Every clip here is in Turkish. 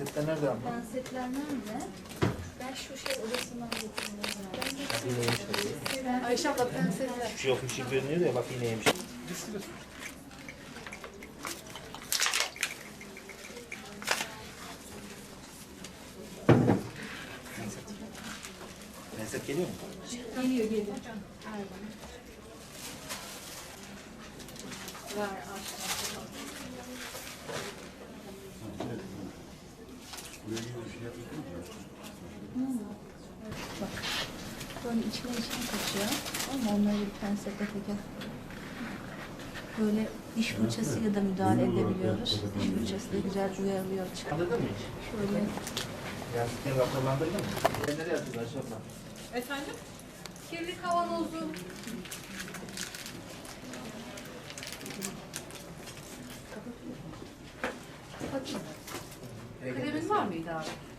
nerede ama? Pensetler nerede? Ben şu şey odasından getirdim. Ayşe abla pensetler. Hiçbir şey yokmuş gibi görünüyor ya, bak iğneymiş. Penset geliyor mu? Geliyor geliyor. Ver bana. Ver aşağı. Böyle içine içine kaçıyor. Ama onları bir pensetle teker. Böyle diş fırçasıyla da müdahale edebiliyoruz. Diş fırçasıyla güzel uyarılıyor. Anladın mı hiç? Şöyle Yani sen raporlandırdın mı? Sen nereye atıyorsun abla? Efendim? kirli kavanozu. Kremin var mıydı abi?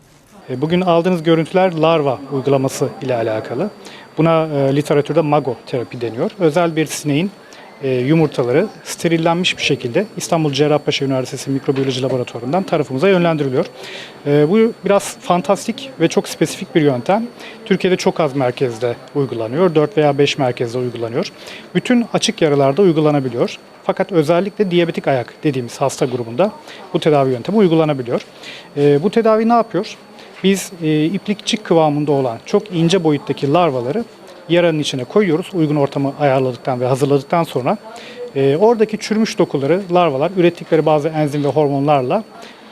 E, Bugün aldığınız görüntüler larva uygulaması ile alakalı. Buna e, literatürde mago terapi deniyor. Özel bir sineğin e, yumurtaları sterillenmiş bir şekilde İstanbul Cerrahpaşa Üniversitesi Mikrobiyoloji Laboratuvarı'ndan tarafımıza yönlendiriliyor. E, bu biraz fantastik ve çok spesifik bir yöntem. Türkiye'de çok az merkezde uygulanıyor. 4 veya 5 merkezde uygulanıyor. Bütün açık yaralarda uygulanabiliyor. Fakat özellikle diyabetik ayak dediğimiz hasta grubunda bu tedavi yöntemi uygulanabiliyor. E, bu tedavi ne yapıyor? Biz e, iplikçik kıvamında olan çok ince boyuttaki larvaları yaranın içine koyuyoruz. Uygun ortamı ayarladıktan ve hazırladıktan sonra e, oradaki çürümüş dokuları larvalar ürettikleri bazı enzim ve hormonlarla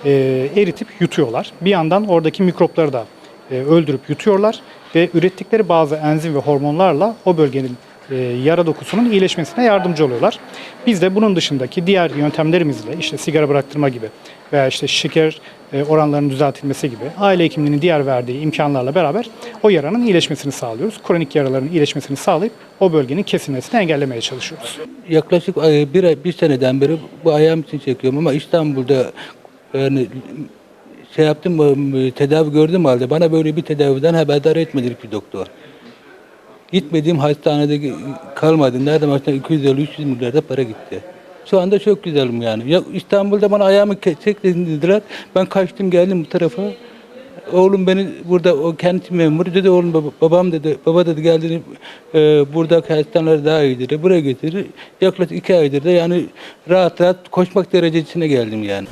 e, eritip yutuyorlar. Bir yandan oradaki mikropları da e, öldürüp yutuyorlar ve ürettikleri bazı enzim ve hormonlarla o bölgenin e, yara dokusunun iyileşmesine yardımcı oluyorlar. Biz de bunun dışındaki diğer yöntemlerimizle işte sigara bıraktırma gibi veya işte şeker e, oranlarının düzeltilmesi gibi aile hekimliğinin diğer verdiği imkanlarla beraber o yaranın iyileşmesini sağlıyoruz. Kronik yaraların iyileşmesini sağlayıp o bölgenin kesilmesini engellemeye çalışıyoruz. Yaklaşık e, bir, bir seneden beri bu ayağım için çekiyorum ama İstanbul'da yani şey yaptım e, tedavi gördüm halde bana böyle bir tedaviden haberdar etmedi bir doktor. Gitmediğim hastanede kalmadı. Nereden başına 250-300 milyarda para gitti. Şu anda çok güzelim yani. Ya İstanbul'da bana ayağımı ke- çek dediler. Ben kaçtım geldim bu tarafa. Oğlum beni burada o kent memuru dedi oğlum baba, babam dedi baba dedi geldiğini e, buradaki hastaneler daha iyi dedi. Buraya getirir. Yaklaşık iki aydır da yani rahat rahat koşmak derecesine geldim yani.